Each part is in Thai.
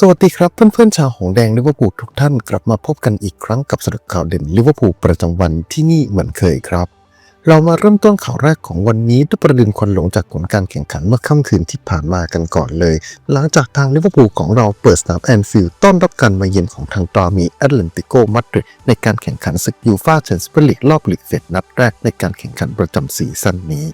สวัสดีครับเพื่อนๆชาวหงแดงลิเวอร์พูลทุกท่านกลับมาพบกันอีกครั้งกับสรุปข่าวเด่นลิเวอร์พูลประจำวันที่นี่เหมือนเคยครับ เรามาเริ่มต้นข่าวแรกของวันนี้ด้วยประเด็นควันหลงจากผลการแข่งขันเมื่อค่ำคืนที่ผ่านมากันก่อนเลย หลังจากทางลิเวอร์พูลของเราเปิดสนามแอนฟิลด์ต้อนรับการมาเยือนของทางตรามีแอตเลนติโกมาดริดในการแข่งขันศึกยูฟ่าแชมเปี้ยนส์ลีกรอบลีกเฟดนัดแรกในการแข่งขันประจำซีซั่นนี้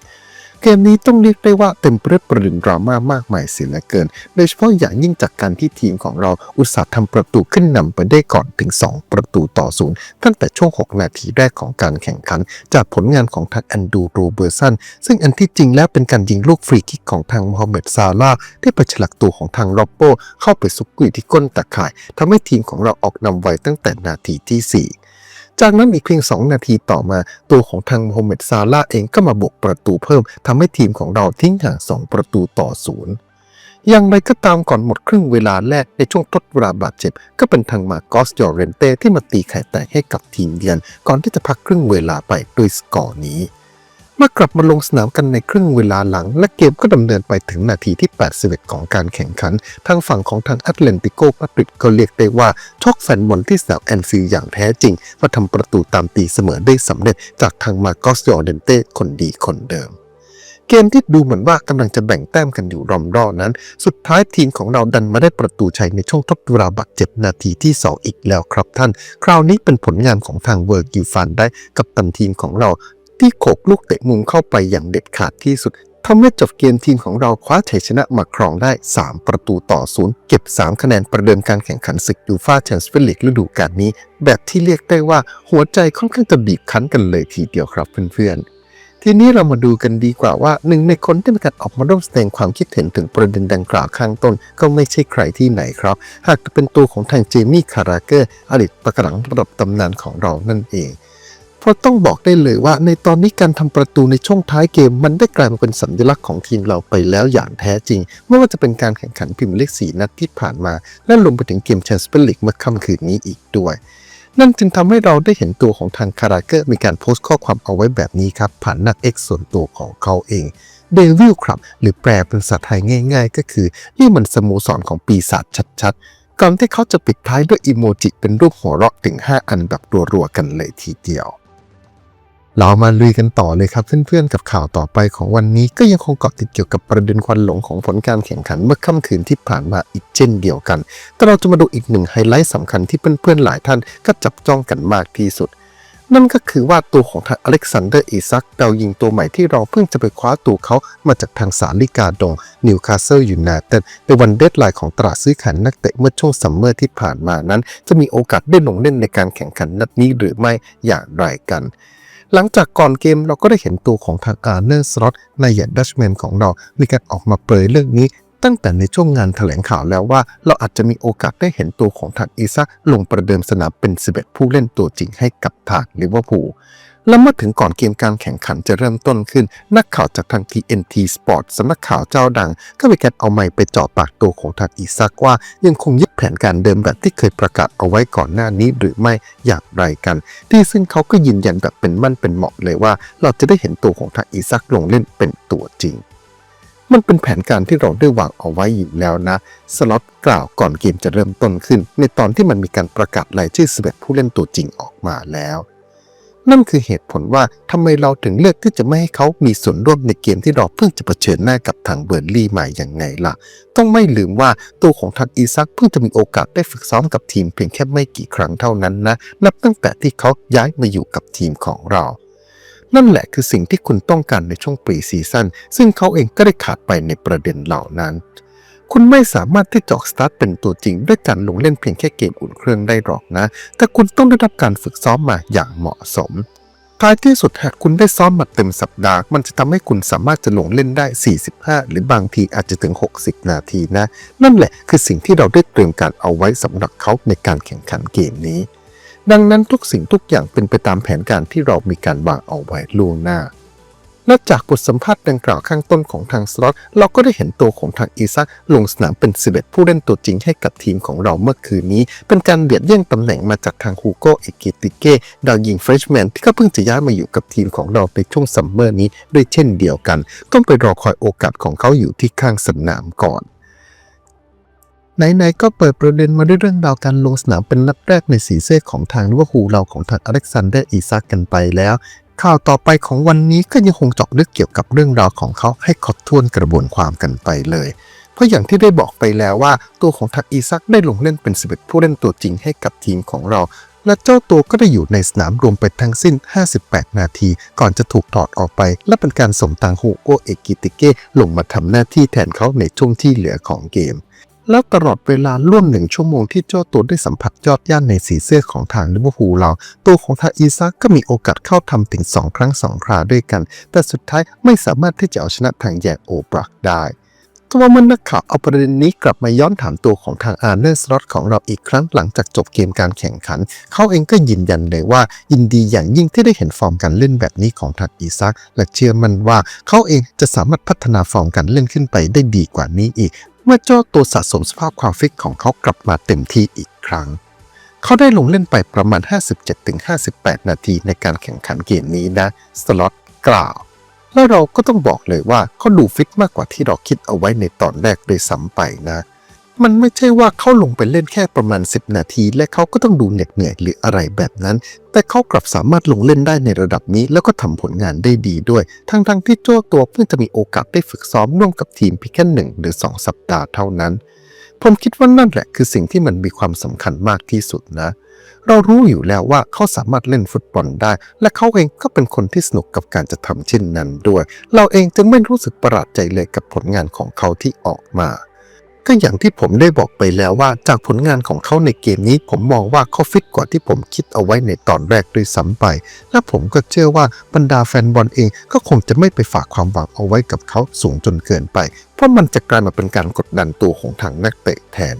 เกมนี้ต้องเรียกได้ว่าเต็มไปด้วยประเด็นดราม่ามากมายเสียเหลือเกิน โดยเฉพาะอย่างยิ่งจากการที่ทีมของเราอุตส่าห์ทำประตูขึ้นนำไปได้ก่อนถึง 2 ประตูต่อศูนย์ตั้งแต่ช่วง 6 นาทีแรกของการแข่งขัน จากผลงานของทางแอนดูโรเบอร์สันซึ่งอันที่จริงแล้วเป็นการยิงลูกฟรีคิกของทางโมฮัมเหม็ดซาลาที่ไปฉลักตัวของทางโรโปเข้าไปซุกกุยที่ก้นตะข่ายทำให้ทีมของเราออกนำไวตั้งแต่นาทีที่ 4 จากนั้นอีกเพียง 2 นาทีต่อมา ตัวของทางโมฮัมเหม็ดซาลาเองก็มาบวกประตูเพิ่มทำให้ทีมของเราทิ้งห่าง 2 ประตูต่อศูนย์อย่างไรก็ตามก่อนหมดครึ่งเวลาแรกในช่วงทดเวลาบาดเจ็บ ก็เป็นทางมาโกสยอเรนเต้ที่มาตีไข่แตกให้กับทีมเยือนก่อนที่จะพักครึ่งเวลาไปด้วยสกอร์นี้ เมื่อกลับมาลงสนามกันในครึ่งเวลาหลัง และเกมก็ดำเนินไปถึงนาทีที่ 81 ของการแข่งขัน ทางฝั่งของทางแอตเลนติโกมาดริดก็เรียกได้ว่าชกแฟนบอลที่สนามแอนฟิลอย่างแท้จริงมาทำประตูตามตีเสมอได้สำเร็จจากทางมาโกสยอเดนเต้คนดีคนเดิมเกมที่ดูเหมือนว่ากำลังจะแบ่งแต้มกันอยู่รอมรอนั้น สุดท้ายทีมของเราดันมาได้ประตูชัยในช่วงทดเวลาบาดเจ็บนาทีที่ 2 อีกแล้วครับท่าน คราวนี้เป็นผลงานของทางเวอร์กิวฟันได้กับตันทีมของเรา ที่โขกลูกเตะมุมเข้าไปอย่างเด็ดขาดที่สุดทำให้จบเกมทีมของเราคว้าชัยชนะมาครองได้ 3 ประตูต่อศูนย์เก็บ 3 คะแนนประเดิมการแข่งขันศึกยูฟ่าแชมเปี้ยนส์ลีกฤดูกาลนี้ แบบที่เรียกได้ว่าหัวใจค่อนข้างจะบีบคั้นกันเลยทีเดียวครับเพื่อนๆ ทีนี้เรามาดูกันดีกว่าว่าหนึ่งในคนที่มีการออกมาร่วมแสดงความคิดเห็นถึงประเด็นดังกล่าวข้างต้น ก็ไม่ใช่ใครที่ไหนครับ หากจะเป็นตัวของทางเจมี่คาราเกอร์อดีตประกหลังระดับตำนานของเรานั่นเอง เพราะต้องบอกได้เลยว่าในตอนนี้การทำประตูในช่วงท้ายเกม มันได้กลายมาเป็นสัญลักษณ์ของทีมเราไปแล้วอย่างแท้จริง ไม่ว่าจะเป็นการแข่งขันพรีเมียร์ลีก4นัดที่ผ่านมา และรวมไปถึงเกมแชมเปี้ยนส์ลีกเมื่อค่ำคืนนี้อีกด้วยนั่นจึงทำให้เราได้เห็นตัวของทางคาราเกอร์มีการโพสต์ข้อความเอาไว้แบบนี้ครับ ผ่านนัก X ส่วนตัวของเขาเองเดวิลครับ หรือแปลเป็นภาษาไทยง่าย ๆ ก็คือ นี่มันสโมสรของปีศาจชัดๆ ก่อนที่เขาจะปิดท้ายด้วยอีโมจิเป็นรูปหัวเราะถึง 5 อันแบบรัวๆกันเลยทีเดียว เรามาลุยกันต่อเลยครับเพื่อนๆกับข่าวต่อไปของวันนี้ก็ยังคงเกาะติดเกี่ยวกับประเด็นควันหลงของผลการแข่งขันเมื่อค่ำคืนที่ผ่านมาอีกเช่นเดียวกัน แต่เราจะมาดูอีกหนึ่งไฮไลท์สำคัญที่เพื่อนๆหลายท่านก็จับจ้องกันมากที่สุด นั่นก็คือว่าตัวของทางอเล็กซานเดอร์อีซักดาวยิงตัวใหม่ที่เราเพิ่งจะไปคว้าตัวเขามาจากทางสาลิกาดงนิวคาสเซิลยูไนเต็ดในวันเดดไลน์ของตลาดซื้อขายนักเตะเมื่อช่วงซัมเมอร์ที่ผ่านมานั้น จะมีโอกาสได้ลงเล่นในการแข่งขันนัดนี้หรือไม่อย่างไรกัน หลังจากก่อนเกมเราก็ได้เห็นตัวของทางอาร์เนอร์สล็อตในยันดัชแมนของเรา มีการออกมาเผยเรื่องนี้ตั้งแต่ในช่วงงานแถลงข่าวแล้วว่า เราอาจจะมีโอกาสได้เห็นตัวของทางอีซักลงประเดิมสนามเป็น 11 ผู้เล่นตัวจริงให้กับทางลิเวอร์พูล และเมื่อถึงก่อนเกมการแข่งขันจะเริ่มต้นขึ้น นักข่าวจากทาง TNT Sport สำนักข่าวเจ้าดัง ก็มีการเอาไมค์ไปเจาะปากตัวของทางอีซักว่า ยังคงยึดแผนการเดิมแบบที่เคยประกาศเอาไว้ก่อนหน้านี้หรือไม่อย่างไรกัน ที่ซึ่งเขาก็ยืนยันแบบเป็นมั่นเป็นเหมาะเลยว่า เราจะได้เห็นตัวของทางอีซักลงเล่นเป็นตัวจริงมันเป็นแผนการที่เราได้วางเอาไว้อยู่แล้วนะ สล็อตกล่าวก่อนเกมจะเริ่มต้นขึ้น ในตอนที่มันมีการประกาศรายชื่อ 11 ผู้เล่นตัวจริงออกมาแล้ว นั่นคือเหตุผลว่าทำไมเราถึงเลือกที่จะไม่ให้เขามีส่วนร่วมในเกมที่เราเพิ่งจะเผชิญหน้ากับทางเบอร์ลี่มาอย่างไงล่ะ ต้องไม่ลืมว่าตัวของทางอีซักเพิ่งจะมีโอกาสได้ฝึกซ้อมกับทีมเพียงแค่ไม่กี่ครั้งเท่านั้นนะ นับตั้งแต่ที่เขาย้ายมาอยู่กับทีมของเรานั่นแหละคือสิ่งที่คุณต้องการในช่วงปีซีซั่นซึ่งเขาเองก็ได้ขาดไปในประเด็นเหล่านั้น คุณไม่สามารถที่จะออกสตาร์ทเป็นตัวจริง ด้วยการลงเล่นเพียงแค่เกมอุ่นเครื่องได้หรอกนะ แต่คุณต้องได้รับการฝึกซ้อมมาอย่างเหมาะสมท้ายที่สุดหากคุณได้ซ้อมมาเต็มสัปดาห์ มันจะทำให้คุณสามารถจะลงเล่นได้ 45 หรือบางทีอาจจะถึง 60 นาทีนะ นั่นแหละคือสิ่งที่เราได้เตรียมการเอาไว้สำหรับเขาในการแข่งขันเกมนี้ ดังนั้นทุกสิ่งทุกอย่างเป็นไปตามแผนการที่เรามีการวางเอาไว้ล่วงหน้า และจากบทสัมภาษณ์ดังกล่าวข้างต้นของทางสล็อตเราก็ได้เห็นตัวของทางอีซักลงสนามเป็น 11 ผู้เล่นตัวจริงให้กับทีมของเราเมื่อคืนนี้ เป็นการเบียดแย่งตำแหน่งมาจากทางฮูโกเอกิติเก้ดาวยิงเฟรชแมนที่ก็เพิ่งจะย้ายมาอยู่กับทีมของเราในช่วงซัมเมอร์นี้ด้วยเช่นเดียวกัน ต้องไปรอคอยโอกาสของเขาอยู่ที่ข้างสนามก่อนไหนๆก็เปิดประเด็นมาด้วยเรื่องราวการลงสนามเป็นนัดแรกในสีเสื้อของทางลิเวอร์พูลเราของทางอเล็กซานเดอร์อีซักกันไปแล้ว ข่าวต่อไปของวันนี้ก็ยังคงเจาะลึกเกี่ยวกับเรื่องราวของเขาให้ครบถ้วนกระบวนความกันไปเลย เพราะอย่างที่ได้บอกไปแล้วว่าตัวของทางอีซักได้ลงเล่นเป็น11ผู้เล่นตัวจริงให้กับทีมของเรา และเจ้าตัวก็ได้อยู่ในสนามรวมไปทั้งสิ้น 58 นาที ก่อนจะถูกถอดออกไป และเป็นการส่งทางฮูโกเอกิติเก้ลงมาทำหน้าที่แทนเขาในช่วงที่เหลือของเกม แล้วตลอดเวลาร่วมหนึ่งชั่วโมงที่เจ้าตัวได้สัมผัสยอดย่านในสีเสื้อของทางลิเวอร์พูลเรา ตัวของทาอีซักก็มีโอกาสเข้าทำถึง2ครั้ง2คราด้วยกัน แต่สุดท้ายไม่สามารถที่จะเอาชนะทางแยกโอบรักได้ตัวมันนักข่าวเอาประเด็นนี้กลับมาย้อนถามตัวของทางอาร์เนอร์สล็อตของเราอีกครั้งหลังจากจบเกมการแข่งขัน เขาเองก็ยืนยันเลยว่ายินดีอย่างยิ่งที่ได้เห็นฟอร์มการเล่นแบบนี้ของทางอีซักและเชื่อมันว่าเขาเองจะสามารถพัฒนาฟอร์มการเล่นขึ้นไปได้ดีกว่านี้อีก เมื่อเจ้าตัวสะสมสภาพความฟิตของเขากลับมาเต็มที่อีกครั้ง เขาได้ลงเล่นไปประมาณ 57-58 นาทีในการแข่งขันเกมนี้นะ สล็อตกล่าว และเราก็ต้องบอกเลยว่าเขาดูฟิตมากกว่าที่เราคิดเอาไว้ในตอนแรกเลยซ้ำไปนะ มันไม่ใช่ว่าเขาลงไปเล่นแค่ประมาณ 10 นาที และเขาก็ต้องดูเหน็ดเหนื่อยหรืออะไรแบบนั้น แต่เขากลับสามารถลงเล่นได้ในระดับนี้แล้วก็ทำผลงานได้ดีด้วย ทั้งๆทที่โจ้ตัวเพิ่งจะมีโอกาสได้ฝึกซ้อมร่วมกับทีมเพียงแค่หนึ่งหรือ 2 สัปดาห์เท่านั้น ผมคิดว่านั่นแหละคือสิ่งที่มันมีความสำคัญมากที่สุดนะ เรารู้อยู่แล้วว่าเขาสามารถเล่นฟุตบอลได้ และเขาเองก็เป็นคนที่สนุกกับการจะทำเช่นนั้นด้วย เราเองจึงไม่รู้สึกประหลาดใจเลยกับผลงานของเขาที่ออกมา ก็อย่างที่ผมได้บอกไปแล้วว่าจากผลงานของเขาในเกมนี้ ผมมองว่าเขาฟิตกว่าที่ผมคิดเอาไว้ในตอนแรกด้วยซ้ำไป และผมก็เชื่อว่าบรรดาแฟนบอลเองก็คงจะไม่ไปฝากความหวังเอาไว้กับเขาสูงจนเกินไป เพราะมันจะกลายมาเป็นการกดดันตัวของทางนักเตะแทน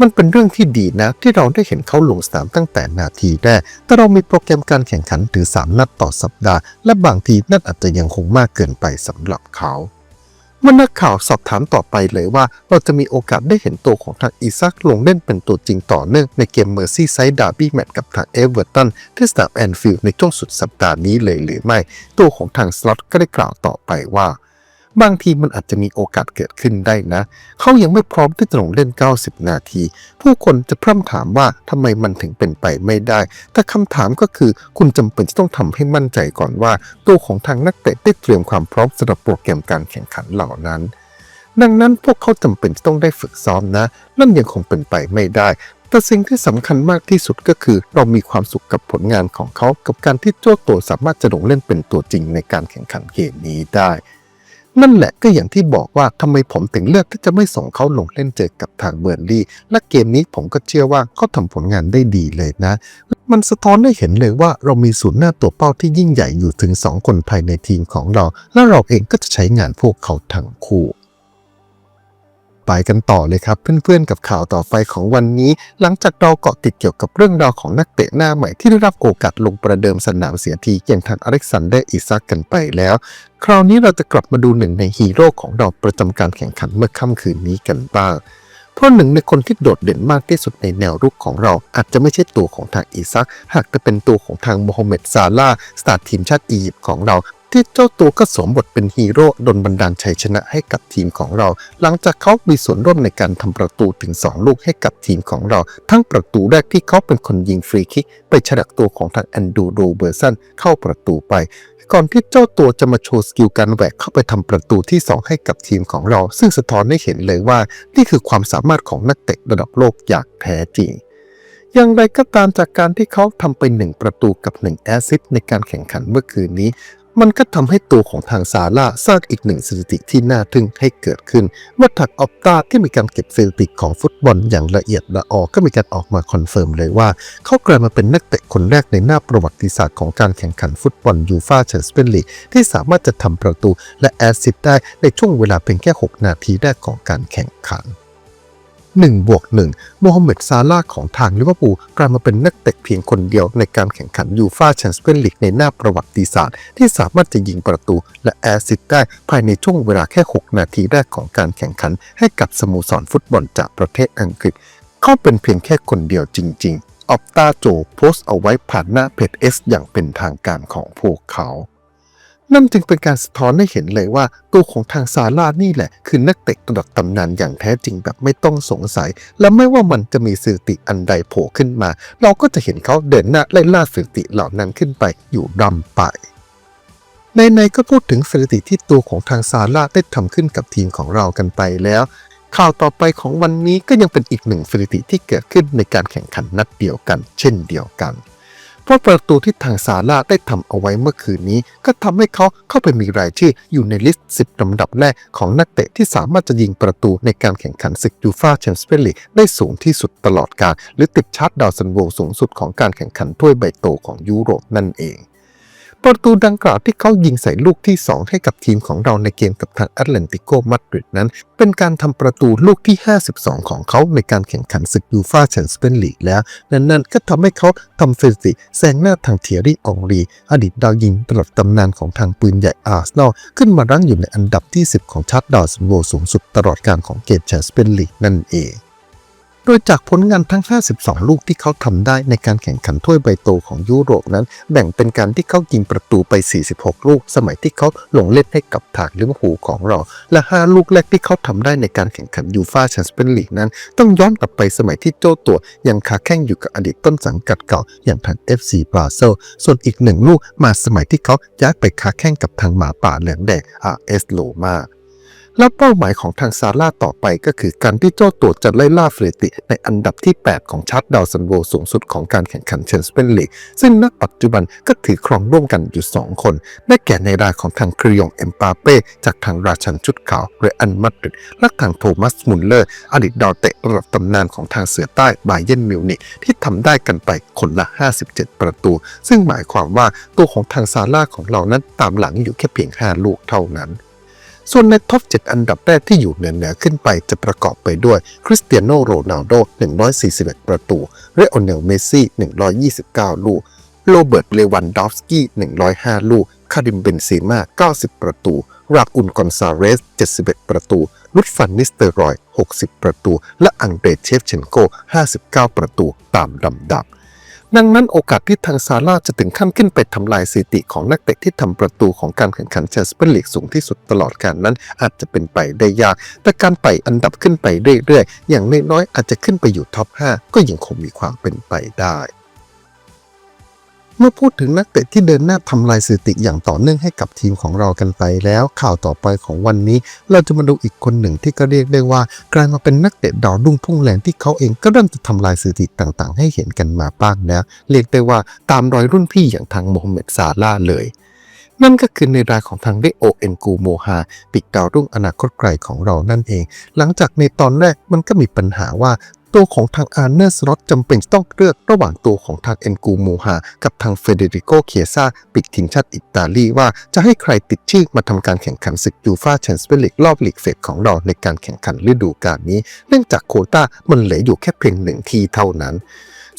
มันเป็นเรื่องที่ดีนะ ที่เราได้เห็นเขาลงสนามตั้งแต่นาทีแรก แต่เรามีโปรแกรมการแข่งขันถึง3นัดต่อสัปดาห์ และบางทีนั่นอาจจะยังคงมากเกินไปสำหรับเขา เมื่อนักข่าวสอบถามต่อไปเลยว่า เราจะมีโอกาสได้เห็นตัวของทางอีซักลงเล่นเป็นตัวจริงต่อเนื่องในเกมเมอร์ซี่ไซด์ดาร์บี้แมตช์กับทางเอเวอร์ตันที่สนามแอนฟิลด์ในช่วงสุดสัปดาห์นี้เลยหรือไม่ ตัวของทางสล็อตก็ได้กล่าวต่อไปว่า บางทีมันอาจจะมีโอกาสเกิดขึ้นได้นะ เขายังไม่พร้อมที่จะลงเล่น 90 นาที ผู้คนจะพร่ำถามว่าทำไมมันถึงเป็นไปไม่ได้ แต่คำถามก็คือคุณจำเป็นจะต้องทำให้มั่นใจก่อนว่า ตัวของทางนักเตะได้เตรียมความพร้อมสำหรับโปรแกรมการแข่งขันเหล่านั้น ดังนั้นพวกเขาจำเป็นจะต้องได้ฝึกซ้อมนะ นั่นยังคงเป็นไปไม่ได้แต่สิ่งที่สำคัญมากที่สุดก็คือ เรามีความสุขกับผลงานของเขา กับการที่โจ้โตสามารถจะลงเล่นเป็นตัวจริงในการแข่งขันเกมนี้ได้ นั่นแหละก็อย่างที่บอกว่าทำไมผมถึงเลือกที่จะไม่ส่งเขาลงเล่นเจอกับทางเบอร์ลี่ และเกมนี้ผมก็เชื่อว่าเขาทำผลงานได้ดีเลยนะ มันสะท้อนให้เห็นเลยว่าเรามีศูนย์หน้าตัวเป้าที่ยิ่งใหญ่อยู่ถึง 2 คนภายในทีมของเรา และเราเองก็จะใช้งานพวกเขาทั้งคู่ ไปกันต่อเลยครับ เพื่อนๆกับข่าวต่อไปของวันนี้ หลังจากเราเกาะติดเกี่ยวกับเรื่องราวของนักเตะหน้าใหม่ที่ได้รับโอกาสลงประเดิมสนามเสียทีอย่างทางอเล็กซานเดอร์อิซักกันไปแล้ว คราวนี้เราจะกลับมาดูหนึ่งในฮีโร่ของเราประจำการแข่งขันเมื่อค่ำคืนนี้กันบ้างเพราะหนึ่งในคนที่โดดเด่นมากที่สุดในแนวรุกของเรา อาจจะไม่ใช่ตัวของทางอิซัก หากจะเป็นตัวของทางโมฮัมเหม็ดซาลาสตาร์ทีมชาติอียิปต์ของเรา ที่เจ้าตัวก็สวมบทเป็นฮีโร่ดลบันดาลชัยชนะให้กับทีมของเรา หลังจากเขามีส่วนร่วมในการทำประตูถึง 2 ลูกให้กับทีมของเรา ทั้งประตูแรกที่เขาเป็นคนยิงฟรีคิก ไปฉลักตัวของทางแอนดูโรเบอร์สันเข้าประตูไป ก่อนที่เจ้าตัวจะมาโชว์สกิลการแหวกเข้าไปทำประตูที่ 2 ให้กับทีมของเรา ซึ่งสะท้อนให้เห็นเลยว่า นี่คือความสามารถของนักเตะระดับโลกอย่างแท้จริงอย่างไรก็ตามจากการที่เขาทำไป 1 ประตูกับ 1 แอซิสในการแข่งขันเมื่อคืนนี้ มันก็ทำให้ตัวของทางซาร่าสร้างอีกหนึ่งสถิติที่น่าทึ่งให้เกิดขึ้นว่าถักออปตาที่มีการเก็บสถิติของฟุตบอลอย่างละเอียดละออก็มีการออกมาคอนเฟิร์มเลยว่า เขากลายมาเป็นนักเตะคนแรกในหน้าประวัติศาสตร์ของการแข่งขันฟุตบอลยูฟาแชมเปี้ยนลีกที่สามารถจะทำประตูและแอสซิสต์ได้ในช่วงเวลาเพียงแค่ 6 นาทีแรกของการแข่งขัน 1บวก1โมฮัมเหม็ดซาลาของทางลิเวอร์พูลกลายมาเป็นนักเตะเพียงคนเดียวในการแข่งขันยูฟาแชมเปี้ยนลีกในหน้าประวัติศาสตร์ ที่สามารถจะยิงประตูและแอสซิสต์ได้ภายในช่วงเวลาแค่ 6 นาทีแรกของการแข่งขัน ให้กับสโมสรฟุตบอลจากประเทศอังกฤษ เขาเป็นเพียงแค่คนเดียวจริง ๆ ออปตาโจโพสต์เอาไว้ผ่านหน้าเพจ S อย่างเป็นทางการของพวกเขา นั่นจึงเป็นการสะท้อนให้เห็นเลยว่า ตัวของทางซาร่านี่แหละ คือนักเตะระดับตำนานอย่างแท้จริงแบบไม่ต้องสงสัย และไม่ว่ามันจะมีสถิติอันใดโผล่ขึ้นมา เราก็จะเห็นเขาเดินหน้าไล่ล่าสถิติเหล่านั้นขึ้นไปอยู่รำไปในๆก็พูดถึงสถิติที่ตัวของทางซาร่าได้ทำขึ้นกับทีมของเรากันไปแล้ว ข่าวต่อไปของวันนี้ก็ยังเป็นอีกหนึ่งสถิติที่เกิดขึ้นในการแข่งขันนัดเดียวกัน เช่นเดียวกัน เพราะประตูที่ทางซาร่าได้ทำเอาไว้เมื่อคืนนี้ ก็ทำให้เขาเข้าไปมีรายชื่ออยู่ในลิสต์ 10ลำดับแรกของนักเตะที่สามารถจะยิงประตูในการแข่งขันศึกยูฟ่าแชมเปี้ยนลีกได้สูงที่สุดตลอดกาลหรือติดชาร์ตดาวซันโวสูงสุดของการแข่งขันถ้วยใบโตของยุโรปนั่นเอง ประตูดังกล่าวที่เขายิงใส่ลูกที่ 2 ให้กับทีมของเราในเกมกับทางแอตเลนติโกมาดริดนั้น เป็นการทำประตูลูกที่ 52 ของเขาในการแข่งขันศึกยูฟ่าแชมเปี้ยนลีกแล้วนั่นนั่นก็ทำให้เขาทำสถิติแซงหน้าทางเทียรี่องรี อดีตดาวยิงตลอดตำนานของทางปืนใหญ่อาร์เซนอลขึ้นมารั้งอยู่ในอันดับที่ 10 ของชาร์ตดาวซันโวสูงสุดตลอดการของเกมแชมเปี้ยนลีกนั่นเอง โดยจากผลงานทั้ง 52 ลูกที่เขาทำได้ในการแข่งขันถ้วยใบโตของยุโรปนั้น แบ่งเป็นการที่เขายิงประตูไป 46 ลูก สมัยที่เขาลงเล่นให้กับทางลิเวอร์พูลของเรา และ 5 ลูกแรกที่เขาทำได้ในการแข่งขันยูฟ่าแชมเปี้ยนลีกนั้น ต้องย้อนกลับไปสมัยที่โจตัวยังขาแข้งอยู่กับอดีตต้นสังกัดเก่าอย่างทาง FC บราเซลส่วนอีกหนึ่งลูกมาสมัยที่เขาย้ายไปขาแข้งกับทางหมาป่าเหลืองแดง RS โลมา และเป้าหมายของทางซาร่าต่อไปก็คือการที่เจ้าตัวจะไล่ล่าเฟรติ ในอันดับที่ 8 ของชาร์ตดาวซันโวสูงสุดของการแข่งขันแชมเปี้ยนลีกซึ่งณปัจจุบันก็ถือครองร่วมกันอยู่ 2 คน ได้แก่ในรายของทางคริยองเอ็มปาเป้จากทางราชันชุดขาวเรอันมาดริดและทางโทมัสมุลเลอร์ อดีตดาวเตะระดับตำนานของทางเสือใต้บาเยนมิวนิกที่ทำได้กันไปคนละ 57 ประตู ซึ่งหมายความว่าตัวของทางซาร่าของเรานั้นตามหลังอยู่แค่เพียง 5 ลูกเท่านั้น ส่วนในท็อป 7 อันดับแรกที่อยู่เหนือเหนือขึ้นไปจะประกอบไปด้วยคริสเตียโนโรนัลโด 141 ประตูเรโอเนลเมซี่ 129 ลูก โรเบิร์ต เลวันดอฟสกี้ 105 ลูก คาริมเบนเซม่า90 ประตู รากุนกอนซาเรส 71 ประตู ลุดฟันนิสเตอรอย 60 ประตู และอังเดรเชฟเชนโก 59 ประตู ตามลำดับ ดังนั้นโอกาสที่ทางซาร่าจะถึงขั้นขึ้นไปทำลายสถิติของนักเตะที่ทำประตูของการแข่งขันแชมเปี้ยนลีกสูงที่สุดตลอดกาลนั้น อาจจะเป็นไปได้ยาก แต่การไต่อันดับขึ้นไปเรื่อยๆ อย่างน้อยๆอาจจะขึ้นไปอยู่ท็อป 5 ก็ยังคงมีความเป็นไปได้ เมื่อพูดถึงนักเตะที่เดินหน้าทำลายสถิติอย่างต่อเนื่องให้กับทีมของเรากันไปแล้ว ข่าวต่อไปของวันนี้ เราจะมาดูอีกคนหนึ่งที่ก็เรียกได้ว่ากลายมาเป็นนักเตะดาวรุ่งพุ่งแรงที่เขาเองก็เริ่มจะทำลายสถิติต่างๆ ให้เห็นกันมาบ้างแล้วเรียกได้ว่าตามรอยรุ่นพี่อย่างทางโมฮัมเหม็ดซาร่าเลยนั่นก็คือในรายของทางเดโอเอ็นกูโมฮาปีกดาวรุ่งอนาคตไกลของเรานั่นเอง หลังจากในตอนแรกมันก็มีปัญหาว่า ตัวของทางอาร์เนอร์สล็อตจำเป็นต้องเลือกระหว่างตัวของทางเอ็นกูมูฮากับทางเฟเดริโกเคียซาปิกทีมชาติอิตาลีว่าจะให้ใครติดชื่อมาทำการแข่งขันศึกยูฟาแชมเปี้ยนลีกรอบลีกเฟสของเราในการแข่งขันฤดูกาลนี้ เนื่องจากโคต้ามันเหลืออยู่แค่เพียงหนึ่งทีเท่านั้น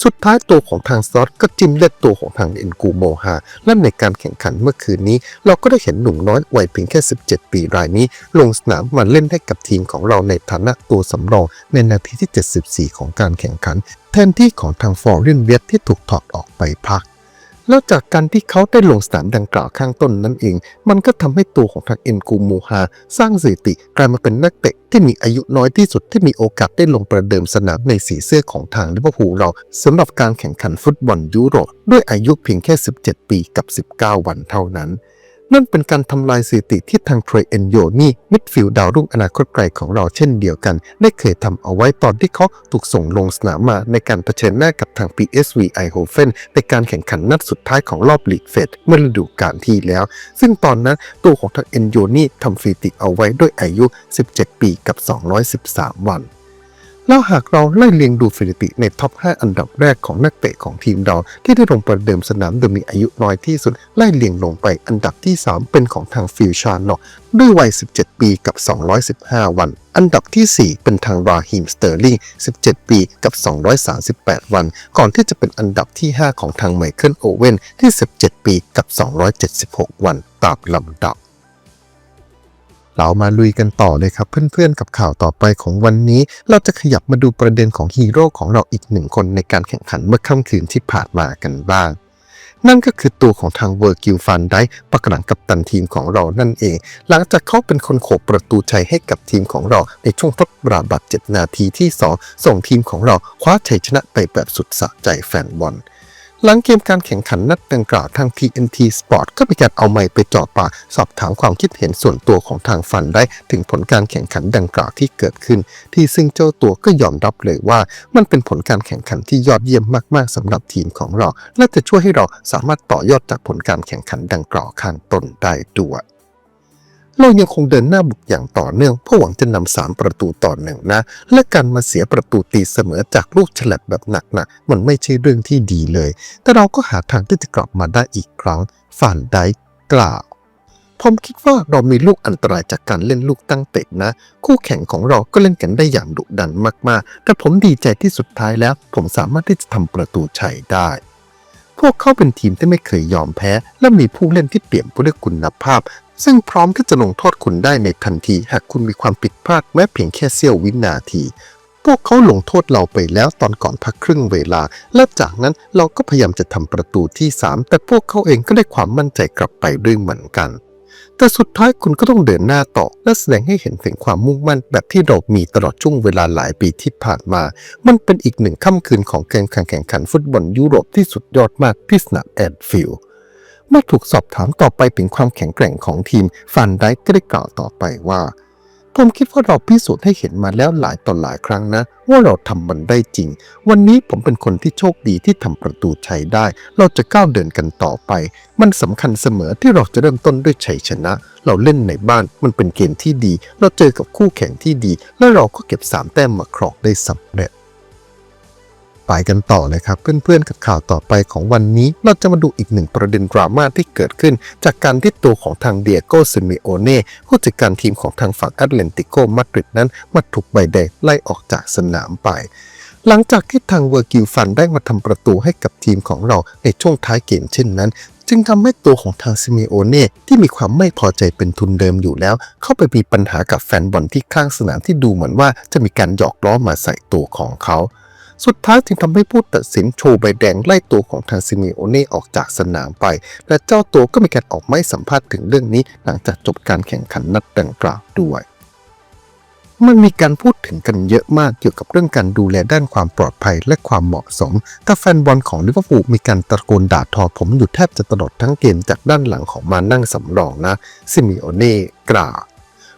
สุดท้ายตัวของทางซอสก็จิ้มเลือดตัวของทางเอ็นกูโมฮาและในการแข่งขันเมื่อคืนนี้ เราก็ได้เห็นหนุ่มน้อยวัยเพียงแค่ 17 ปีรายนี้ ลงสนามมาเล่นให้กับทีมของเราในฐานะตัวสำรองในนาทีที่ 74 ของการแข่งขัน แทนที่ของทางฟอร์เรนเวียตที่ถูกถอดออกไปพัก แล้วจากการที่เขาได้ลงสนามดังกล่าวข้างต้นนั่นเอง มันก็ทำให้ตัวของทางเอ็นกูมูฮาสร้างสถิติกลายมาเป็นนักเตะที่มีอายุน้อยที่สุดที่มีโอกาสได้ลงประเดิมสนามในสีเสื้อของทางลิเวอร์พูลเราสำหรับการแข่งขันฟุตบอลยุโรปด้วยอายุเพียงแค่ 17 ปีกับ 19 วันเท่านั้น นั่นเป็นการทำลายสถิติที่ทางเทรเอนโยนี่มิดฟิลด์ดาวรุ่งอนาคตไกลของเราเช่นเดียวกัน ได้เคยทำเอาไว้ตอนที่เขาถูกส่งลงสนามมาในการเผชิญหน้ากับทาง PSV Eindhoven ในการแข่งขันนัดสุดท้ายของรอบลีกเฟสเมื่อฤดูกาลที่แล้ว ซึ่งตอนนั้นตัวของทางเอนโยนี่ทำสถิติเอาไว้ด้วยอายุ 17 ปีกับ 213 วัน แล้วหากเราไล่เลียงดูสถิติในท็อป 5 อันดับแรกของนักเตะของทีมเรา ที่ได้ลงประเดิมสนามโดยมีอายุน้อยที่สุด ไล่เลียงลงไปอันดับที่ 3 เป็นของทางฟิลชานอกด้วยวัย 17 ปีกับ 215 วัน อันดับทีสี่ 4 เป็นทางราฮิมสเตอร์ลิง 17 ปีกับ 238 วัน ก่อนที่จะเป็นอันดับที่ 5 ของทางไมเคิลโอเว่นที่ 17 ปีกับ 276 วัน ตามลำดับ เรามาลุยกันต่อเลยครับเพื่อนๆกับข่าวต่อไปของวันนี้ เราจะขยับมาดูประเด็นของฮีโร่ของเราอีกหนึ่งคนในการแข่งขันเมื่อค่ำคืนที่ผ่านมากันบ้างนั่นก็คือตัวของทางเวอร์กิลฟันได้ประกหลังกับตันทีมของเรานั่นเอง หลังจากเขาเป็นคนโขกประตูชัยให้กับทีมของเรา ในช่วงทดราบัตเจ็นาทีที่ 2 ส่งทีมของเราคว้าชัยชนะไปแบบสุดสะใจแฟนบอล หลังเกมการแข่งขันนัดดังกล่าวทาง TNT Sport ก็มีการเอาไมค์ไปเจ่อปากสอบถามความคิดเห็นส่วนตัวของทางฟันได้ถึงผลการแข่งขันดังกล่าวที่เกิดขึ้น ที่ซึ่งเจ้าตัวก็ยอมรับเลยว่า มันเป็นผลการแข่งขันที่ยอดเยี่ยมมากๆสำหรับทีมของเรา และจะช่วยให้เราสามารถต่อยอดจากผลการแข่งขันดังกล่าวข้างต้นได้ด้วย เรายังคงเดินหน้าบุกอย่างต่อเนื่องเพื่อหวังจะนำสามประตูต่อหนึ่งนะ และการมาเสียประตูตีเสมอจากลูกฉลับแบบหนักๆมันไม่ใช่เรื่องที่ดีเลย แต่เราก็หาทางที่จะกลับมาได้อีกครั้งฟานไดค์กล่าวผมคิดว่าเรามีลูกอันตรายจากการเล่นลูกตั้งเตะนะ คู่แข่งของเราก็เล่นกันได้อย่างดุดันมากๆ แต่ผมดีใจที่สุดท้ายแล้ว ผมสามารถที่จะทำประตูชัยได้ พวกเขาเป็นทีมที่ไม่เคยยอมแพ้ และมีผู้เล่นที่เปี่ยมไปด้วยคุณภาพ ซึ่งพร้อมที่จะลงโทษคุณได้ในทันที หากคุณมีความผิดพลาดแม้เพียงแค่เสี้ยววินาที พวกเขาลงโทษเราไปแล้วตอนก่อนพักครึ่งเวลา และจากนั้นเราก็พยายามจะทำประตูที่ 3 แต่พวกเขาเองก็ได้ความมั่นใจกลับไปด้วยเหมือนกัน แต่สุดท้ายคุณก็ต้องเดินหน้าต่อ และแสดงให้เห็นถึงความมุ่งมั่นแบบที่เรามีตลอดช่วงเวลาหลายปีที่ผ่านมา มันเป็นอีกหนึ่งค่ำคืนของการแข่งขันฟุตบอลยุโรปที่สุดยอดมากที่สนามแอนฟิลด์ เมื่อถูกสอบถามต่อไปถึงความแข็งแกร่งของทีมฟันได้ก็ได้กล่าวต่อไปว่าผมคิดว่าเราพิสูจน์ให้เห็นมาแล้วหลายต่อหลายครั้งนะ ว่าเราทำมันได้จริง วันนี้ผมเป็นคนที่โชคดีที่ทำประตูชัยได้ เราจะก้าวเดินกันต่อไป มันสำคัญเสมอที่เราจะเริ่มต้นด้วยชัยชนะ เราเล่นในบ้านมันเป็นเกมที่ดี เราเจอกับคู่แข่งที่ดี และเราก็เก็บสามแต้มมาครองได้สำเร็จ ไปกันต่อเลยครับ เพื่อนๆกับข่าวต่อไปของวันนี้ เราจะมาดูอีกหนึ่งประเด็นดราม่าที่เกิดขึ้น จากการที่ตัวของทางเดียโกซิมิโอเน่ผู้จัดการทีมของทางฝั่งแอตเลนติโกมาดริดนั้นมาถูกใบแดงไล่ออกจากสนามไปหลังจากที่ทางเวอร์กิลฟันได้มาทำประตูให้กับทีมของเราในช่วงท้ายเกมเช่นนั้น จึงทำให้ตัวของทางซิมิโอเน่ที่มีความไม่พอใจเป็นทุนเดิมอยู่แล้ว เข้าไปมีปัญหากับแฟนบอลที่ข้างสนามที่ดูเหมือนว่าจะมีการหยอกล้อมาใส่ตัวของเขา สุดท้ายจึงทำให้ผู้ตัดสินโชว์ใบแดงไล่ตัวของทางซิมิโอเน่ออกจากสนามไป และเจ้าตัวก็มีการออกไม้สัมภาษณ์ถึงเรื่องนี้ หลังจากจบการแข่งขันนัดดังกล่าวด้วยมันมีการพูดถึงกันเยอะมากเกี่ยวกับเรื่องการดูแลด้านความปลอดภัยและความเหมาะสมแต่แฟนบอลของลิเวอร์พูลมีการตะโกนด่าทอผมอยู่แทบจะตลอดทั้งเกมจากด้านหลังของมานั่งสำรองนะ ซิมิโอเน่กล่าว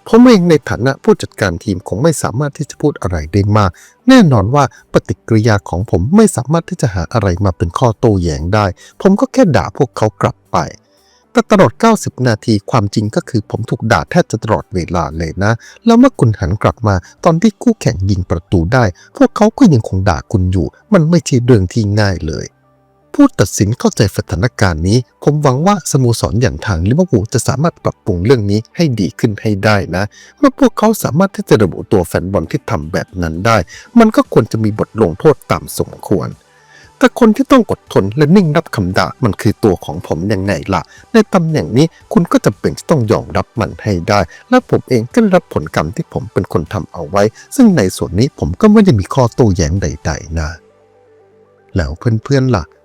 ผมเองในฐานะผู้จัดการทีมคงไม่สามารถที่จะพูดอะไรได้มาก แน่นอนว่าปฏิกิริยาของผมไม่สามารถที่จะหาอะไรมาเป็นข้อโต้แย้งได้ ผมก็แค่ด่าพวกเขากลับไปแต่ตลอด 90 นาทีความจริงก็คือผมถูกด่าแทบจะตลอดเวลาเลยนะ แล้วเมื่อคุณหันกลับมา ตอนที่คู่แข่งยิงประตูได้ พวกเขาก็ยังคงด่าคุณอยู่ มันไม่ใช่เรื่องที่ง่ายเลย ผู้ตัดสินเข้าใจสถานการณ์นี้ ผมหวังว่าสโมสรอย่างทางลิเวอร์พูลจะสามารถปรับปรุงเรื่องนี้ให้ดีขึ้นให้ได้นะ เมื่อพวกเขาสามารถที่จะระบุตัวแฟนบอลที่ทำแบบนั้นได้ มันก็ควรจะมีบทลงโทษตามสมควร แต่คนที่ต้องอดทนและนิ่งรับคำด่ามันคือตัวของผมยังไงล่ะ ในตำแหน่งนี้คุณก็จะเป็นที่ต้องยอมรับมันให้ได้ และผมเองก็ได้รับผลกรรมที่ผมเป็นคนทำเอาไว้ ซึ่งในส่วนนี้ผมก็ไม่ได้มีข้อโต้แย้งใด ๆ นะ แล้วเพื่อนๆล่ะ